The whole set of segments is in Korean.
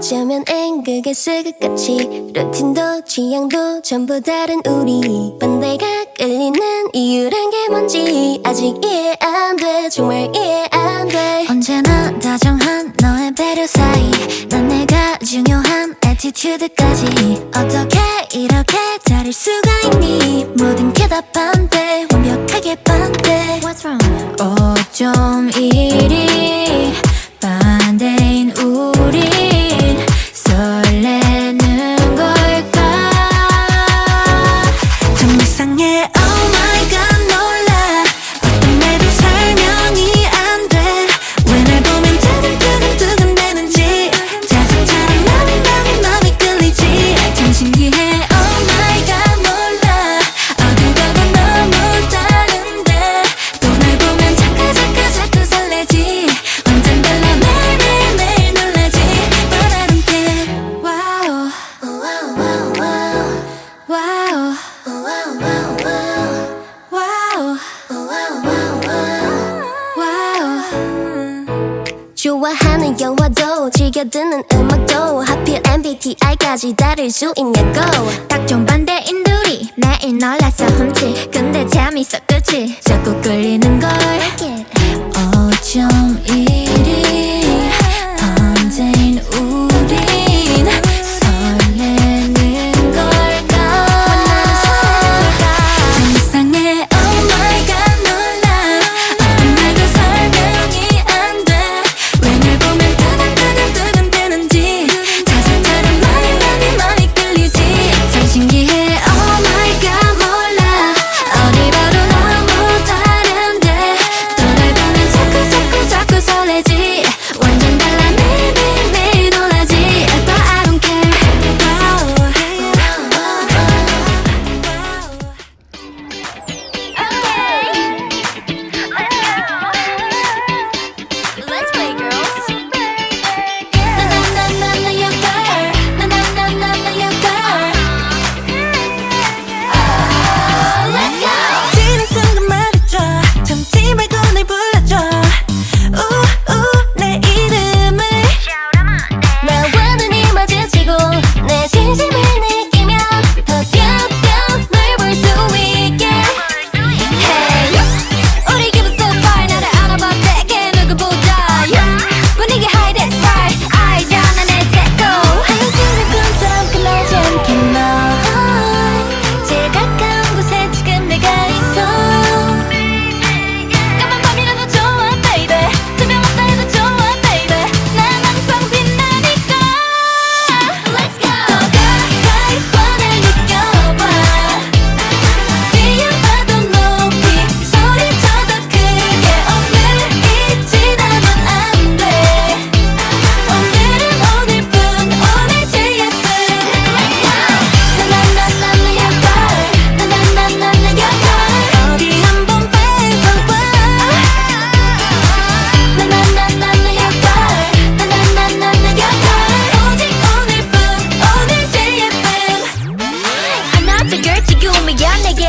어쩌면 앵극의 스그같이 루틴도 취향도 전부 다른 우리 반대가 끌리는 이유란 게 뭔지 아직 이해 안 돼. 정말 이해 안 돼. 언제나 다정한 너의 배려 사이 난 내가 중요한 에티튜드까지. 어떻게 이렇게 다를 수가 있니? 모든 게 다 반대 완벽하게 반대. What's wrong? 어쩜 이리 즐겨 듣는 음악도 하필 MBTI까지 다를 수 있냐고. 딱 정반대인 둘이 매일 놀라서 훔치 근데 재밌어 그치? 자꾸 끌리는 걸5.1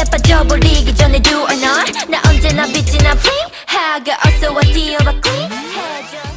에 빠져버리기 전에 do or not? 나 언제나 빛이 나 fling 하가 어서 와 뛰어봐 queen 해줘